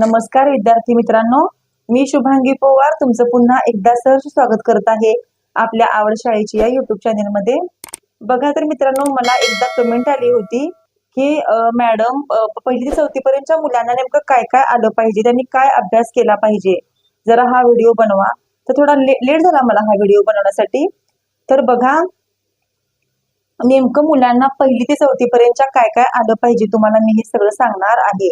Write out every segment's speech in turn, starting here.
नमस्कार विद्यार्थी मित्रांनो. मी शुभांगी पोवार तुमचं पुन्हा एकदा सहर्ष स्वागत करत आहे आपल्या आवड शाळेची या युट्यूब चॅनेल मध्ये बघा तर मित्रांनो मला एकदा कमेंट आली होती की मॅडम पहिली ते चौथी पर्यंतच्या मुलांना नेमकं काय काय आलं पाहिजे? त्यांनी काय अभ्यास केला पाहिजे? जरा हा व्हिडिओ बनवा. तर थोडा लेट झाला मला हा व्हिडिओ बनवण्यासाठी. तर बघा नेमकं मुलांना पहिली ते चौथी पर्यंतच्या काय काय आलं पाहिजे? तुम्हाला मी हे सगळं सांगणार आहे.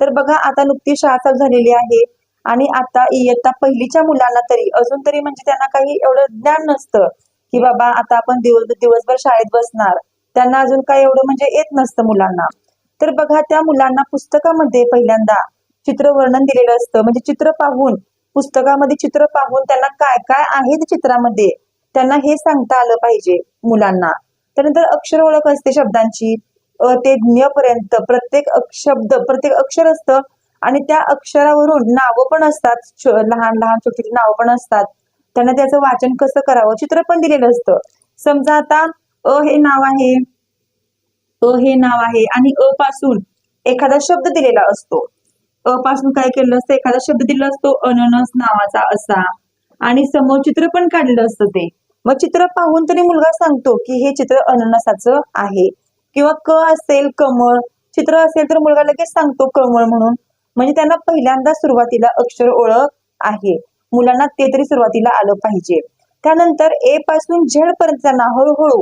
तर बघा आता नुकती शाळा झालेली आहे आणि आता इयत्ता पहिलीच्या मुलांना तरी अजून तरी म्हणजे त्यांना काही एवढं ज्ञान नसतं की बाबा आता आपण दिवस दिवसभर शाळेत बसणार. त्यांना अजून काही एवढं म्हणजे येत नसतं मुलांना. तर बघा त्या मुलांना पुस्तकामध्ये पहिल्यांदा चित्र वर्णन दिलेलं असतं. म्हणजे चित्र पाहून पुस्तकामध्ये चित्र पाहून त्यांना काय काय आहे चित्रामध्ये? त्यांना हे सांगता आलं पाहिजे मुलांना. त्यानंतर अक्षर ओळख असते शब्दांची. अ ते ज्ञ पर्यंत प्रत्येक शब्द प्रत्येक अक्षर असतं. आणि त्या अक्षरावरून नावं पण असतात. लहान लहान छोटी छोटी नावं पण असतात. त्यांना त्याचं वाचन कसं करावं? चित्र पण दिलेलं असतं. समजा आता अ हे नाव आहे. अ हे नाव आहे. आणि अ पासून एखादा शब्द दिलेला असतो. अ पासून काय केलेलं असतं? एखादा शब्द दिलेला असतो. अननस नावाचा असा. आणि समोर चित्र पण काढलेलं असतं ते. मग चित्र पाहून तरी मुलगा सांगतो की हे चित्र अननसाचं आहे. किंवा क असेल कमळ चित्र असेल तर मुलगा लगेच सांगतो कमळ म्हणून. म्हणजे त्यांना पहिल्यांदा सुरुवातीला अक्षर ओळख आहे. मुलांना ते तरी सुरुवातीला आलं पाहिजे. त्यानंतर ए पासून झेड पर्यंत त्यांना हळूहळू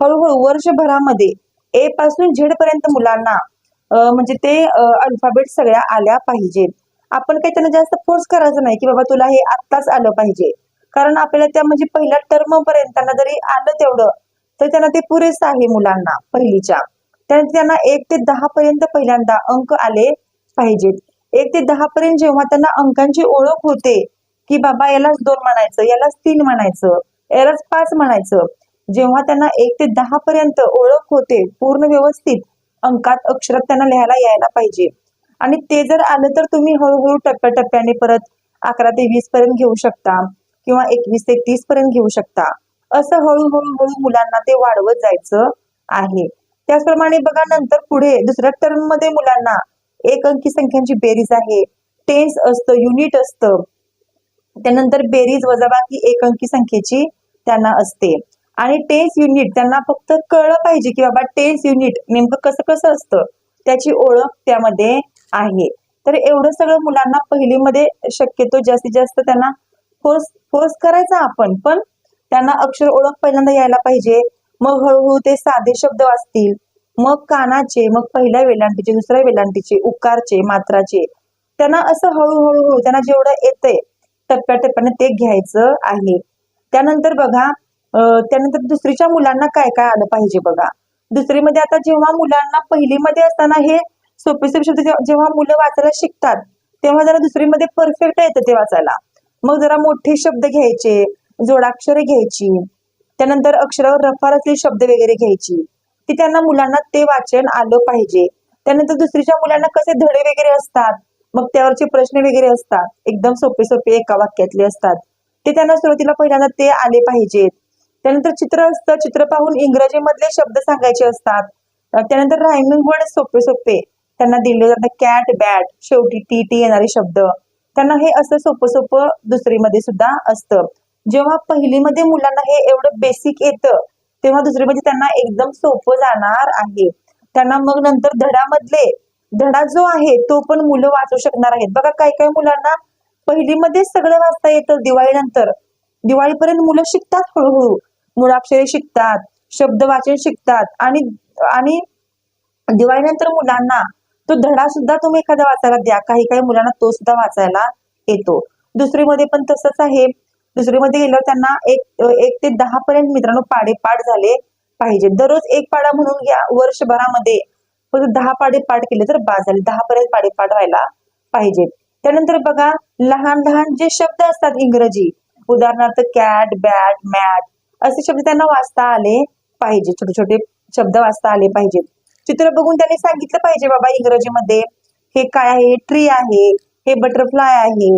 हळूहळू वर्षभरामध्ये ए पासून झेड पर्यंत मुलांना म्हणजे ते अल्फाबेट सगळ्या आल्या पाहिजेत आपण काही त्यांना जास्त फोर्स करायचं नाही की बाबा तुला हे आत्ताच आलं पाहिजे. कारण आपल्याला त्या म्हणजे पहिल्या टर्म पर्यंत त्यांना जरी आलं तेवढं तर त्यांना ते पुरेसं आहे मुलांना पहिलीच्या. त्यानंतर त्यांना एक ते दहा पर्यंत पहिल्यांदा अंक आले पाहिजेत. एक ते दहा पर्यंत जेव्हा त्यांना अंकांची ओळख होते की बाबा यालाच दोन म्हणायचं यालाच तीन म्हणायचं यालाच पाच म्हणायचं जेव्हा त्यांना एक ते दहा पर्यंत ओळख होते पूर्ण व्यवस्थित अंकात अक्षरात त्यांना लिहायला यायला पाहिजे. आणि ते जर आलं तर तुम्ही हळूहळू टप्प्याटप्प्याने परत अकरा ते वीस पर्यंत घेऊ शकता किंवा एकवीस ते तीस पर्यंत घेऊ शकता. असं हळूहळू हळू मुलांना ते वाढवत जायचं आहे. त्याचप्रमाणे बघा नंतर पुढे दुसऱ्या टर्ममध्ये मुलांना एक अंकी संख्यांची बेरीज आहे. टेन्स असतं युनिट असतं. त्यानंतर बेरीज वजाबाकी एक अंकी संख्येची त्यांना असते. आणि टेन्स युनिट त्यांना फक्त कळलं पाहिजे की बाबा टेन्स युनिट नेमकं कसं कसं असतं. त्याची ओळख त्यामध्ये आहे. तर एवढं सगळं मुलांना पहिलीमध्ये शक्यतो जास्तीत जास्त त्यांना फोर्स फोर्स करायचा आपण. पण त्यांना अक्षर ओळख पहिल्यांदा यायला पाहिजे. मग हळूहळू ते साधे शब्द वाचतील. मग कानाचे मग पहिल्या वेलांटीचे दुसऱ्या वेलांटीचे उकारचे मात्राचे. त्यांना असं हळूहळू हळू त्यांना जेवढं येतंय टप्प्याटप्प्याने ते घ्यायचं आहे. त्यानंतर बघा त्यानंतर दुसरीच्या मुलांना काय काय आलं पाहिजे बघा. दुसरीमध्ये आता जेव्हा मुलांना पहिलीमध्ये असताना हे सोपे सोपे शब्द जेव्हा मुलं वाचायला शिकतात तेव्हा जरा दुसरीमध्ये परफेक्ट येतं ते वाचायला. मग जरा मोठे शब्द घ्यायचे जोडाक्षरे घ्यायची. त्यानंतर अक्षरावर रफार असलेले शब्द वगैरे घ्यायची. ती त्यांना मुलांना ते वाचन आलं पाहिजे. त्यानंतर दुसरीच्या मुलांना कसे धडे वगैरे असतात? मग त्यावरचे प्रश्न वगैरे असतात. एकदम सोपे सोपे एका वाक्यातले असतात. ते त्यांना सुरुवातीला पहिल्यांदा ते आले पाहिजेत त्यानंतर चित्र असतं. चित्र पाहून इंग्रजी मधले शब्द सांगायचे असतात. त्यानंतर रायमिंग वर्ड सोपे सोपे. त्यांना दिले जातात कॅट बॅट. शेवटी टी टी येणारे शब्द. त्यांना हे असं सोपं सोपं दुसरीमध्ये सुद्धा असतं. जेव्हा पहिलीमध्ये मुलांना हे एवढं बेसिक येतं तेव्हा दुसरीमध्ये म्हणजे त्यांना एकदम सोपं जाणार आहे. त्यांना मग नंतर धडामधले धडा जो आहे तो पण मुलं वाचू शकणार आहेत. बघा काही काही मुलांना पहिलीमध्येच सगळं वाचता येतं दिवाळीनंतर. दिवाळीपर्यंत मुलं शिकतात हळूहळू. मुळाक्षरे शिकतात शब्द वाचन शिकतात आणि आणि दिवाळीनंतर मुलांना तो धडा सुद्धा तुम्ही एखादा वाचायला द्या. काही काही मुलांना तो सुद्धा वाचायला येतो. दुसरीमध्ये पण तसंच आहे. दुसरीमध्ये गेल्यावर त्यांना एक एक ते दहा पर्यंत मित्रांनो पाडे पाठ झाले पाहिजे. दररोज एक पाडा म्हणून या वर्षभरामध्ये फक्त दहा पाडे पाठ केले तर बाद झाले. दहा पर्यंत पाडे पाठ व्हायला पाहिजेत त्यानंतर बघा लहान लहान जे शब्द असतात इंग्रजी उदाहरणार्थ कॅट बॅट मॅट असे शब्द त्यांना वाचता आले पाहिजे. छोटे छोटे शब्द वाचता आले पाहिजेत चित्र बघून त्यांनी सांगितलं पाहिजे बाबा इंग्रजीमध्ये हे काय आहे? ट्री आहे हे बटरफ्लाय आहे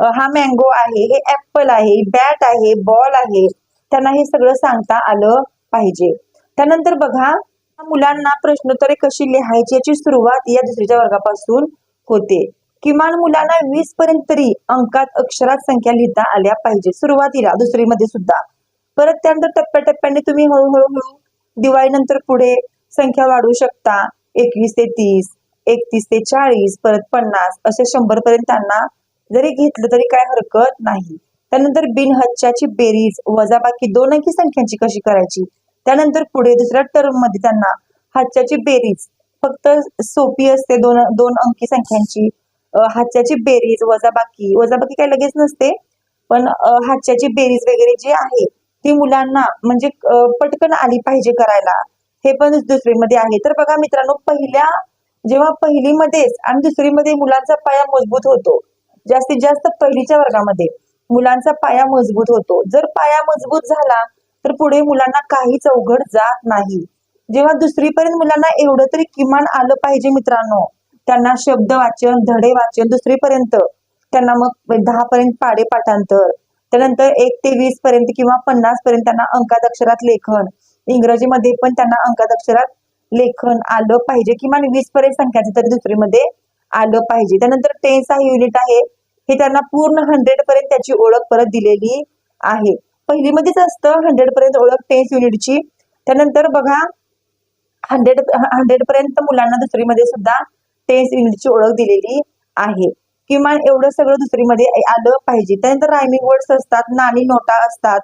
हा मँगो आहे हे ऍपल आहे बॅट आहे बॉल आहे. त्यांना हे सगळं सांगता आलं पाहिजे. त्यानंतर बघा मुलांना प्रश्नोत्तरे कशी लिहायची याची सुरुवात या दुसरीच्या वर्गापासून होते. किमान मुलांना वीस पर्यंत तरी अंकात अक्षरात संख्या लिहिता आल्या पाहिजे. सुरुवातीला दुसरीमध्ये सुद्धा. परत त्यानंतर टप्प्याटप्प्याने तुम्ही हळूहळू हळू दिवाळीनंतर पुढे संख्या वाढवू शकता. एकवीस ते तीस एकतीस ते चाळीस परत पन्नास असे शंभर पर्यंत त्यांना जरी घेतलं तरी काय हरकत नाही. त्यानंतर बिनहच्च्याची बेरीज वजाबाकी दोन अंकी संख्यांची कशी करायची? त्यानंतर पुढे दुसऱ्या टर्ममध्ये त्यांना हाच्याची बेरीज. फक्त सोपी असते दोन दोन अंकी संख्यांची. अं, हाच्याची बेरीज वजाबाकी वजाबाकी काय लगेच नसते पण अं, हाच्याची बेरीज वगैरे जी आहे ती मुलांना म्हणजे पटकन आली पाहिजे करायला. हे पण दुसरीमध्ये आहे. तर बघा मित्रांनो पहिल्या जेव्हा पहिलीमध्येच आणि दुसरीमध्ये मुलांचा पाया मजबूत होतो जास्तीत जास्त पहिलीच्या वर्गामध्ये मुलांचा पाया मजबूत होतो. जर पाया मजबूत झाला तर पुढे मुलांना काहीच अवघड जात नाही. जेव्हा दुसरीपर्यंत मुलांना एवढं तरी किमान आलं पाहिजे मित्रांनो त्यांना शब्द वाचन धडे वाचन दुसरीपर्यंत त्यांना मग दहा पर्यंत पाडे पाठांतर त्यानंतर एक ते वीस पर्यंत किंवा पन्नास पर्यंत त्यांना अंकात अक्षरात लेखन इंग्रजीमध्ये पण त्यांना अंकात अक्षरात लेखन आलं पाहिजे. किमान वीस पर्यंत संख्याचं तरी दुसरीमध्ये आलं पाहिजे. त्यानंतर टेन्स हा युनिट आहे. हे त्यांना पूर्ण हंड्रेड पर्यंत त्याची ओळख परत दिलेली आहे. पहिलीमध्येच असतं हंड्रेड पर्यंत ओळख टेन्स युनिटची त्यानंतर बघा हंड्रेड हंड्रेड पर्यंत मुलांना दुसरीमध्ये सुद्धा टेन्स युनिटची ओळख दिलेली आहे. किमान एवढं सगळं दुसरीमध्ये आलं पाहिजे. त्यानंतर रायमिंग वर्ड्स असतात नाणी नोटा असतात.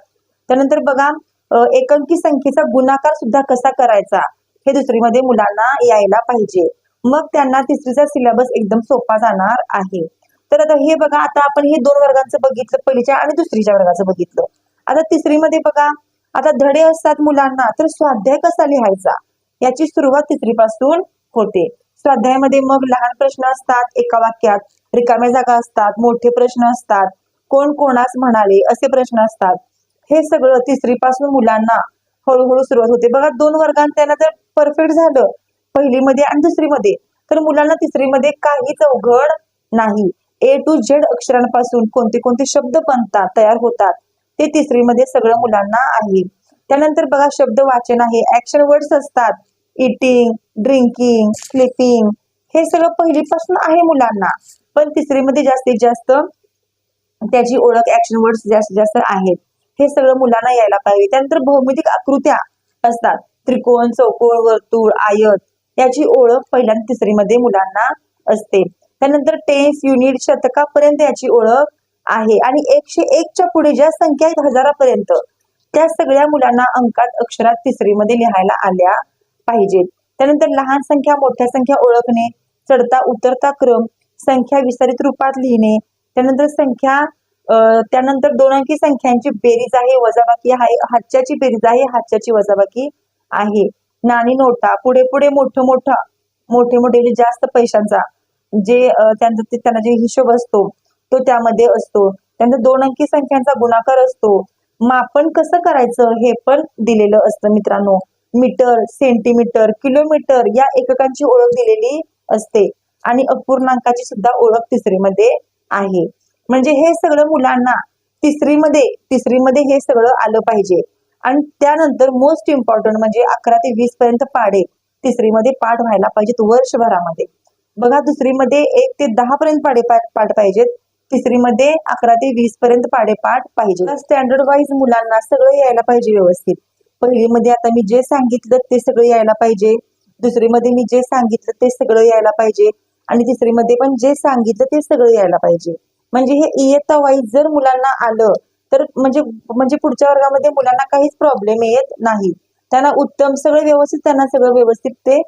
त्यानंतर बघा एकांकी एकंकी संख्येचा गुणाकार सुद्धा कसा करायचा हे दुसरीमध्ये मुलांना यायला पाहिजे. मग त्यांना तिसरीचा सिलेबस एकदम सोपा जाणार आहे. तर आता हे बघा आता आपण हे दोन वर्गांचं बघितलं पहिलीच्या आणि दुसरीच्या वर्गाचं बघितलं. आता तिसरीमध्ये बघा आता धडे असतात मुलांना तर स्वाध्याय कसा लिहायचा? याची सुरुवात तिसरीपासून होते. स्वाध्यायामध्ये मग लहान प्रश्न असतात एका वाक्यात. रिकाम्या जागा असतात मोठे प्रश्न असतात. कोण कोणास म्हणाले असे प्रश्न असतात. हे सगळं तिसरीपासून मुलांना हळूहळू सुरुवात होते. बघा दोन वर्गांत त्यांना जर परफेक्ट झालं पहिलीमध्ये आणि दुसरीमध्ये. तर मुलांना तिसरीमध्ये काहीच अवघड नाही. ए टू झेड अक्षरांपासून कोणते कोणते शब्द बनतात तयार होतात ते तिसरीमध्ये सगळं मुलांना आहे. त्यानंतर बघा शब्द वाचन आहे. ऍक्शन वर्ड्स असतात. इटिंग ड्रिंकिंग स्लिपिंग हे सगळं पहिलीपासून आहे मुलांना. पण तिसरीमध्ये जास्तीत जास्त त्याची ओळख ऍक्शन वर्ड्स जास्तीत जास्त आहेत हे सगळं मुलांना यायला पाहिजे. त्यानंतर भौमितिक आकृत्या असतात. त्रिकोण चौकोन वर्तुळ आयत याची ओळख पहिल्यांदा तिसरीमध्ये मुलांना असते. त्यानंतर टेन्स युनिट शतकापर्यंत याची ओळख आहे. आणि एकशे एकच्या पुढे ज्या संख्या आहेत हजारापर्यंत त्या सगळ्या मुलांना अंकात अक्षरात तिसरीमध्ये लिहायला आल्या पाहिजेत. त्यानंतर लहान संख्या मोठ्या संख्या ओळखणे चढता उतरता क्रम संख्या विस्तारित रूपात लिहिणे त्यानंतर संख्या त्यानंतर दोन अंकी संख्यांची बेरीज आहे वजाबाकी आहे हातच्याची बेरीज आहे हातच्याची वजाबाकी आहे. नाणी नोटा पुढे पुढे मोठं मोठं मोठे मोठे जे जास्त पैशांचा जे त्यांचा त्यांना जे हिशोब असतो तो त्यामध्ये असतो. त्यानंतर दोन अंकी संख्यांचा गुणाकार असतो. मापन कसं करायचं हे पण दिलेलं असतं मित्रांनो. मीटर सेंटीमीटर किलोमीटर या एककांची ओळख दिलेली असते. आणि अपूर्णांकाची सुद्धा ओळख तिसरीमध्ये आहे. म्हणजे हे सगळं मुलांना तिसरीमध्ये तिसरीमध्ये हे सगळं आलं पाहिजे. आणि त्यानंतर मोस्ट इम्पॉर्टंट म्हणजे अकरा ते वीस पर्यंत पाडे. तिसरीमध्ये पाठ व्हायला पाहिजेत वर्षभरामध्ये. बघा दुसरीमध्ये एक ते दहा पर्यंत पाडे पाठ पाहिजेत. तिसरीमध्ये अकरा ते वीस पर्यंत पाडे पाठ पाहिजे स्टँडर्ड वाईज मुलांना सगळं यायला पाहिजे व्यवस्थित. पहिलीमध्ये आता मी जे सांगितलं ते सगळं यायला पाहिजे. दुसरीमध्ये मी जे सांगितलं ते सगळं यायला पाहिजे. आणि तिसरीमध्ये पण जे सांगितलं ते सगळं यायला पाहिजे. म्हणजे हे इयत्ता वाईज जर मुलांना आलं तर म्हणजे म्हणजे पुढच्या वर्गामध्ये मुलांना काहीच प्रॉब्लेम येत नाही. त्यांना उत्तम सगळं व्यवस्थित त्यांना सगळं व्यवस्थित ते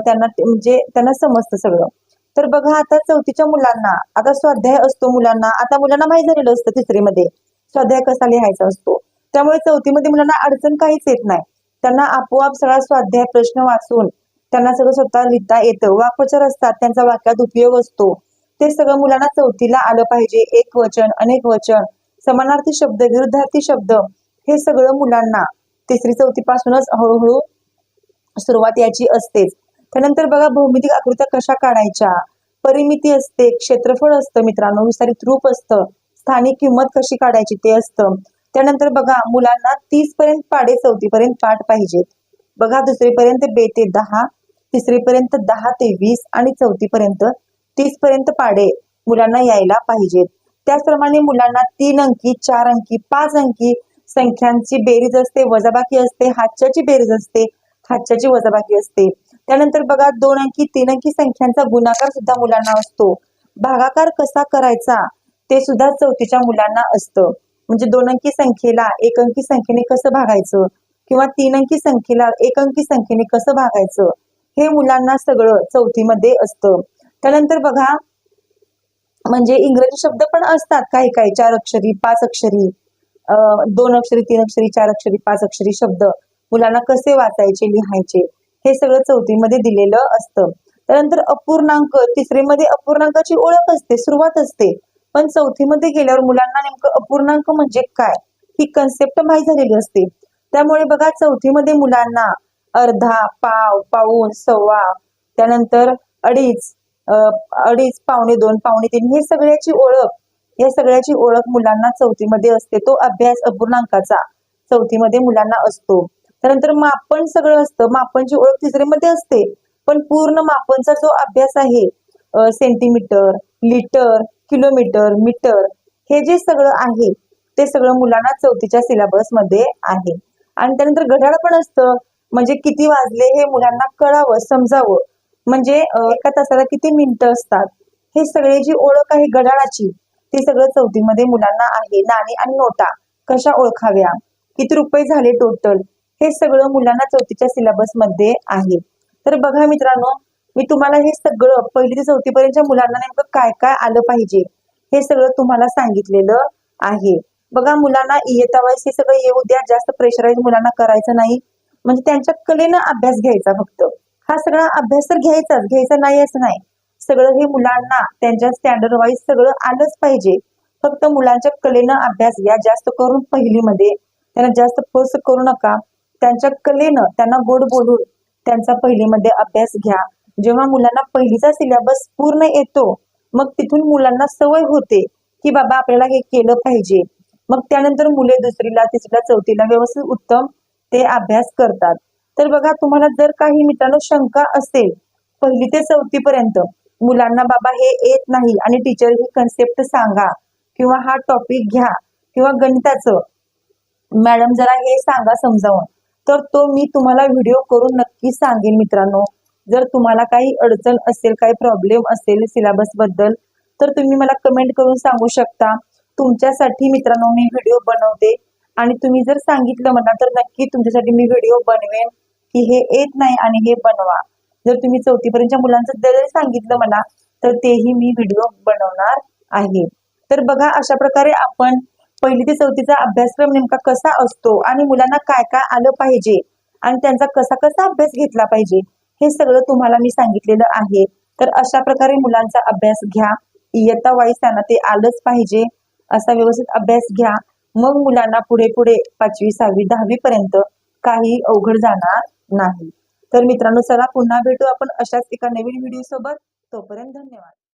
त्यांना म्हणजे त्यांना समजतं सगळं. तर बघा आता चौथीच्या मुलांना आता स्वाध्याय असतो मुलांना आता मुलांना माहीत झालेलं असतं तिसरीमध्ये. स्वाध्याय कसा लिहायचा असतो. त्यामुळे चौथीमध्ये मुलांना अडचण काहीच येत नाही. त्यांना आपोआप सगळा स्वाध्याय प्रश्न वाचून त्यांना सगळं स्वतः लिहिता येतं. वाक्प्रचार असतात त्यांचा वाक्यात उपयोग असतो. ते सगळं मुलांना चौथीला आलं पाहिजे. एक वचन अनेक वचन. समानार्थी शब्द विरुद्धार्थी शब्द हे सगळं मुलांना तिसरी चौथी पासूनच हळूहळू सुरुवात याची असतेच. त्यानंतर बघा भौमितिक आकृत्या कशा काढायच्या? परिमिती असते क्षेत्रफळ असतं मित्रांनो विस्तारित रूप असतं स्थानिक किंमत कशी काढायची ते असतं. त्यानंतर बघा मुलांना तीस पर्यंत पाडे चौथी पर्यंत पाठ पाहिजेत. बघा दुसरीपर्यंत बे ते दहा तिसरीपर्यंत दहा ते वीस आणि चौथीपर्यंत तीस पर्यंत पाडे मुलांना यायला पाहिजेत. त्याचप्रमाणे मुलांना तीन अंकी चार अंकी पाच अंकी संख्यांची बेरीज असते वजाबाकी असते हातच्याची बेरीज असते हातच्याची वजाबाकी असते. त्यानंतर बघा दोन अंकी तीन अंकी संख्यांचा गुणाकार सुद्धा मुलांना असतो. भागाकार कसा करायचा ते सुद्धा चौथीच्या मुलांना असतं. म्हणजे दोन अंकी संख्येला एक अंकी संख्येने कसं भागायचं किंवा तीन अंकी संख्येला एक अंकी संख्येने कसं भागायचं हे मुलांना सगळं चौथीमध्ये असतं. त्यानंतर बघा म्हणजे इंग्रजी शब्द पण असतात काही काही. चार अक्षरी पाच अक्षरी दोन अक्षरी तीन अक्षरी चार अक्षरी पाच अक्षरी शब्द मुलांना कसे वाचायचे लिहायचे हे सगळं चौथीमध्ये दिलेलं असतं. त्यानंतर अपूर्णांक तिसरीमध्ये अपूर्णांकाची ओळख असते सुरुवात असते. पण चौथीमध्ये गेल्यावर मुलांना नेमकं अपूर्णांक म्हणजे काय? ही कन्सेप्ट माहीत झालेली असते. त्यामुळे बघा चौथीमध्ये मुलांना अर्धा पाव पाऊण सव्वा त्यानंतर अडीच अडीच पावणे दोन पावणे तीन हे सगळ्याची ओळख या सगळ्याची ओळख मुलांना चौथीमध्ये असते. तो अभ्यास अपूर्णांकाचा चौथीमध्ये मुलांना असतो. त्यानंतर मापन सगळं असतं. मापनची ओळख तिसरीमध्ये असते. पण पूर्ण मापनचा जो अभ्यास आहे सेंटीमीटर लिटर किलोमीटर मीटर हे जे सगळं आहे ते सगळं मुलांना चौथीच्या सिलेबसमध्ये आहे. आणि त्यानंतर घड्याळ पण असतं. म्हणजे किती वाजले हे मुलांना कळावं समजावं. म्हणजे एका तासाला किती मिनिटं असतात? हे सगळे जी ओळख आहे गडाळाची ती सगळं चौथीमध्ये मुलांना आहे. नाणी आणि नोटा कशा ओळखाव्या? किती रुपये झाले टोटल हे सगळं मुलांना चौथीच्या सिलेबसमध्ये आहे. तर बघा मित्रांनो मी तुम्हाला हे सगळं पहिली ते चौथी मुलांना नेमकं काय काय आलं पाहिजे? हे सगळं तुम्हाला सांगितलेलं आहे. बघा मुलांना इयत्ता वाईस हे सगळं येऊ द्या जास्त प्रेशराईज मुलांना करायचं नाही. म्हणजे त्यांच्या कलेनं अभ्यास घ्यायचा फक्त. हा सगळा अभ्यास तर घ्यायचाच घ्यायचा नाही असं नाही. सगळं हे मुलांना त्यांच्या स्टँडर्ड वाईज सगळं आलंच पाहिजे. फक्त मुलांच्या कलेनं अभ्यास घ्या जास्त करून पहिलीमध्ये. त्यांना जास्त फोर्स करू नका. त्यांच्या कलेनं त्यांना गोड बोलून त्यांचा पहिलीमध्ये अभ्यास घ्या. जेव्हा मुलांना पहिलीचा सिलेबस पूर्ण येतो मग तिथून मुलांना सवय होते की बाबा आपल्याला हे केलं पाहिजे. मग त्यानंतर मुले दुसरीला तिसरीला चौथीला व्यवस्थित उत्तम ते अभ्यास करतात. तर बघा तुम्हाला जर काही मित्रांनो शंका असेल पहिली ते चौथी पर्यंत मुलांना बाबा हे येत नाही आणि टीचर ही कन्सेप्ट सांगा किंवा हा टॉपिक घ्या किंवा गणिताचं मॅडम जरा हे सांगा समजावून. तर तो मी तुम्हाला व्हिडिओ करून नक्की सांगेन मित्रांनो. जर तुम्हाला काही अडचण असेल काही प्रॉब्लेम असेल सिलेबसबद्दल तर तुम्ही मला कमेंट करून सांगू शकता. तुमच्यासाठी मित्रांनो मी व्हिडिओ बनवते. आणि तुम्ही जर सांगितलं मला तर नक्की तुमच्यासाठी मी व्हिडिओ बनवेन. की हे येत नाही आणि हे बनवा. जर तुम्ही चौथीपर्यंतच्या मुलांचं जरी सांगितलं मला तर तेही मी व्हिडिओ बनवणार आहे. तर बघा अशा प्रकारे आपण पहिली ते चौथीचा अभ्यासक्रम नेमका कसा असतो आणि मुलांना काय काय आलं पाहिजे आणि त्यांचा कसा कसा अभ्यास घेतला पाहिजे हे सगळं तुम्हाला मी सांगितलेलं आहे. तर अशा प्रकारे मुलांचा अभ्यास घ्या. इयत्ता वाईस त्यांना ते आलंच पाहिजे. असा व्यवस्थित अभ्यास घ्या. मग मुलांना पुढे पुढे पाचवी सहावी दहावी पर्यंत काही अवघड जाणार नाही. तर मित्रांनो चला पुन्हा भेटू आपण अशाच एका नवीन व्हिडिओ सोबत. तोपर्यंत धन्यवाद.